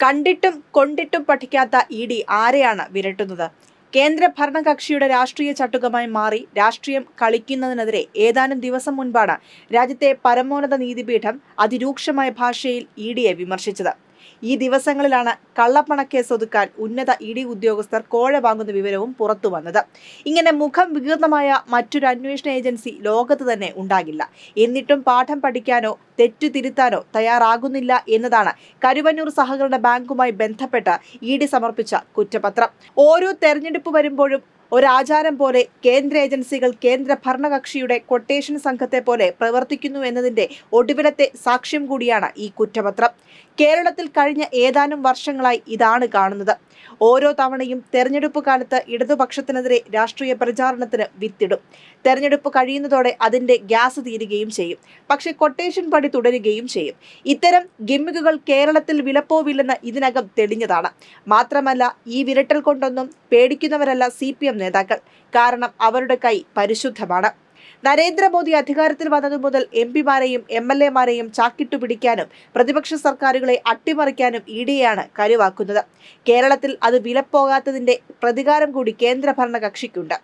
കണ്ടിട്ടും കൊണ്ടിട്ടും പഠിക്കാത്ത E D ആരെയാണ് വിരട്ടുന്നത്? കേന്ദ്ര ഭരണകക്ഷിയുടെ രാഷ്ട്രീയ ചട്ടുകമായി മാറി രാഷ്ട്രീയം കളിക്കുന്നതിനെതിരെ ഏതാനും ദിവസം മുൻപാണ് രാജ്യത്തെ പരമോന്നത നീതിപീഠം അതിരൂക്ഷമായ ഭാഷയിൽ ഇ ഡിയെ വിമർശിച്ചത്. ഈ ദിവസങ്ങളിലാണ് കള്ളപ്പണക്കേസ് ഒതുക്കാൻ ഉന്നത ഇ ഡി ഉദ്യോഗസ്ഥർ കോഴ വാങ്ങുന്ന വിവരവും പുറത്തു വന്നത്. ഇങ്ങനെ മുഖം വികൃതമായ മറ്റൊരു അന്വേഷണ ഏജൻസി ലോകത്ത് തന്നെ ഉണ്ടാകില്ല. എന്നിട്ടും പാഠം പഠിക്കാനോ തെറ്റു തിരുത്താനോ തയ്യാറാകുന്നില്ല എന്നതാണ് കരുവന്നൂർ സഹകരണ ബാങ്കുമായി ബന്ധപ്പെട്ട് ഇ ഡി സമർപ്പിച്ച കുറ്റപത്രം. ഓരോ തെരഞ്ഞെടുപ്പ് വരുമ്പോഴും ഒരാചാരം പോലെ കേന്ദ്ര ഏജൻസികൾ കേന്ദ്ര ഭരണകക്ഷിയുടെ കൊട്ടേഷൻ സംഘത്തെ പോലെ പ്രവർത്തിക്കുന്നു എന്നതിന്റെ ഒടുവിലത്തെ സാക്ഷ്യം കൂടിയാണ് ഈ കുറ്റപത്രം. കേരളത്തിൽ കഴിഞ്ഞ ഏതാനും വർഷങ്ങളായി ഇതാണ് കാണുന്നത്. ഓരോ തവണയും തെരഞ്ഞെടുപ്പ് കാലത്ത് ഇടതുപക്ഷത്തിനെതിരെ രാഷ്ട്രീയ പ്രചാരണത്തിന് വിത്തിടും. തെരഞ്ഞെടുപ്പ് കഴിയുന്നതോടെ അതിന്റെ ഗ്യാസ് തീരുകയും ചെയ്യും. പക്ഷെ കൊട്ടേഷൻ പടി തുടരുകയും ചെയ്യും. ഇത്തരം ഗിമ്മിക്കുകൾ കേരളത്തിൽ വിലപ്പോവില്ലെന്ന് ഇതിനകം തെളിഞ്ഞതാണ്. മാത്രമല്ല ഈ വിരട്ടൽ കൊണ്ടൊന്നും പേടിക്കുന്നവരല്ല സി നേതാക്കൾ. കാരണം അവരുടെ കൈ പരിശുദ്ധമാണ്. നരേന്ദ്രമോദി അധികാരത്തിൽ വന്നതു മുതൽ എം പിമാരെയും എം എൽ എമാരെയും ചാക്കിട്ടു പിടിക്കാനും പ്രതിപക്ഷ സർക്കാരുകളെ അട്ടിമറിക്കാനും ഇ ഡിയാണ് കരുവാക്കുന്നത്. കേരളത്തിൽ അത് വിലപ്പോകാത്തതിന്റെ പ്രതികാരം കൂടി കേന്ദ്ര ഭരണകക്ഷിക്കുണ്ട്.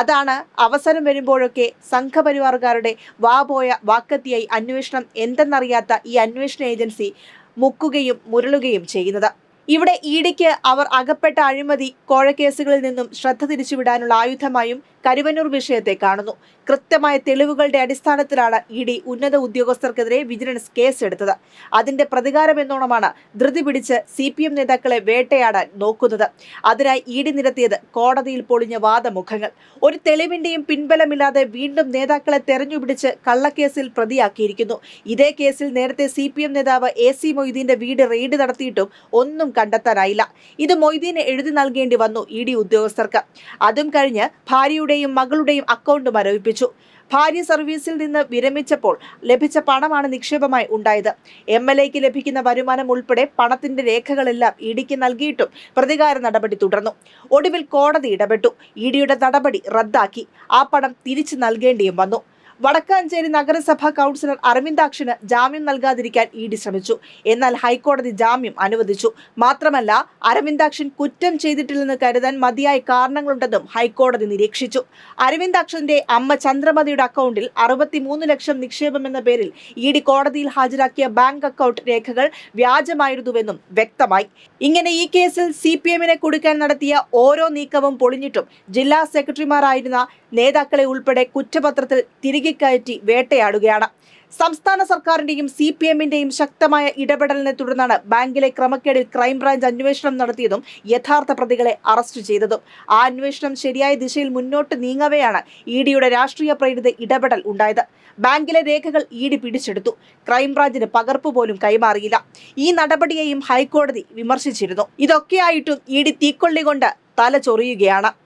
അതാണ് അവസരം വരുമ്പോഴൊക്കെ സംഘപരിവാറുകാരുടെ വാപോയ വാക്കത്തിയായി അന്വേഷണം എന്തെന്നറിയാത്ത ഈ അന്വേഷണ ഏജൻസി മുക്കുകയും മുരളുകയും ചെയ്യുന്നത്. ഇവിടെ ഇഡിക്ക് അവർ അകപ്പെട്ട അഴിമതി കോഴക്കേസുകളിൽ നിന്നും ശ്രദ്ധ തിരിച്ചുവിടാനുള്ള ആയുധമായും കരുവന്നൂർ വിഷയത്തെ കാണുന്നു. കൃത്യമായ തെളിവുകളുടെ അടിസ്ഥാനത്തിലാണ് ഇ ഡി ഉന്നത ഉദ്യോഗസ്ഥർക്കെതിരെ വിജിലൻസ് കേസെടുത്തത്. അതിന്റെ പ്രതികാരം എന്നോണമാണ് ധൃതി പിടിച്ച് സി പി എം നേതാക്കളെ വേട്ടയാടാൻ നോക്കുന്നത്. അതിനായി ഇ ഡി നിരത്തിയത് കോടതിയിൽ പൊളിഞ്ഞ വാദമുഖങ്ങൾ. ഒരു തെളിവിന്റെയും പിൻബലമില്ലാതെ വീണ്ടും നേതാക്കളെ തെരഞ്ഞുപിടിച്ച് കള്ളക്കേസിൽ പ്രതിയാക്കിയിരിക്കുന്നു. ഇതേ കേസിൽ നേരത്തെ സി നേതാവ് എ സി മൊയ്തീന്റെ വീട് റെയ്ഡ് നടത്തിയിട്ടും ഒന്നും കണ്ടെത്താനായില്ല. ഇത് മൊയ്തീന് എഴുതി നൽകേണ്ടി വന്നു ഇ ഡി ഉദ്യോഗസ്ഥർക്ക്. അതും കഴിഞ്ഞ് ഭാര്യയുടെയും മകളുടെയും അക്കൗണ്ട് മരവിപ്പിച്ചു. ഭാര്യ സർവീസിൽ നിന്ന് വിരമിച്ചപ്പോൾ ലഭിച്ച പണമാണ് നിക്ഷേപമായി ഉണ്ടായത്. എം എൽ എക്ക് ലഭിക്കുന്ന വരുമാനം ഉൾപ്പെടെ പണത്തിന്റെ രേഖകളെല്ലാം ഇഡിക്ക് നൽകിയിട്ടും പ്രതികാര നടപടി തുടർന്നു. ഒടുവിൽ കോടതി ഇടപെട്ടു. ഇഡിയുടെ നടപടി റദ്ദാക്കി. ആ പണം തിരിച്ചു നൽകേണ്ടിയും വന്നു. വടക്കാഞ്ചേരി നഗരസഭാ കൗൺസിലർ അരവിന്ദാക്ഷന് ജാമ്യം നൽകാതിരിക്കാൻ ഇ ഡി ശ്രമിച്ചു. എന്നാൽ ഹൈക്കോടതി ജാമ്യം അനുവദിച്ചു. മാത്രമല്ല അരവിന്ദാക്ഷൻ കുറ്റം ചെയ്തിട്ടില്ലെന്ന് കരുതാൻ മതിയായ കാരണങ്ങളുണ്ടെന്നും ഹൈക്കോടതി നിരീക്ഷിച്ചു. അരവിന്ദാക്ഷന്റെ അമ്മ ചന്ദ്രമതിയുടെ അക്കൗണ്ടിൽ അറുപത്തിമൂന്ന് ലക്ഷം നിക്ഷേപം എന്ന പേരിൽ ഇ ഡി കോടതിയിൽ ഹാജരാക്കിയ ബാങ്ക് അക്കൗണ്ട് രേഖകൾ വ്യാജമായിരുന്നുവെന്നും വ്യക്തമായി. ഇങ്ങനെ ഈ കേസിൽ സി പി എമ്മിനെ കൊടുക്കാൻ നടത്തിയ ഓരോ നീക്കവും പൊളിഞ്ഞിട്ടും ജില്ലാ സെക്രട്ടറിമാരായിരുന്ന നേതാക്കളെ ഉൾപ്പെടെ കുറ്റപത്രത്തിൽ തിരികെ കയറ്റി വേട്ടയാടുകയാണ്. സംസ്ഥാന സർക്കാരിന്റെയും സി പി എമ്മിന്റെയും ശക്തമായ ഇടപെടലിനെ തുടർന്നാണ് ബാങ്കിലെ ക്രമക്കേടിൽ ക്രൈംബ്രാഞ്ച് അന്വേഷണം നടത്തിയതും യഥാർത്ഥ പ്രതികളെ അറസ്റ്റ് ചെയ്തതും. ആ അന്വേഷണം ശരിയായ ദിശയിൽ മുന്നോട്ട് നീങ്ങവെയാണ് ഇ ഡിയുടെ രാഷ്ട്രീയ പ്രേരിത ഇടപെടൽ ഉണ്ടായത്. ബാങ്കിലെ രേഖകൾ ഇ ഡി പിടിച്ചെടുത്തു. ക്രൈംബ്രാഞ്ചിന് പകർപ്പ് പോലും കൈമാറിയില്ല. ഈ നടപടിയെയും ഹൈക്കോടതി വിമർശിച്ചിരുന്നു. ഇതൊക്കെയായിട്ടും ഇ ഡി തീക്കൊള്ളി കൊണ്ട് തല ചൊറിയുകയാണ്.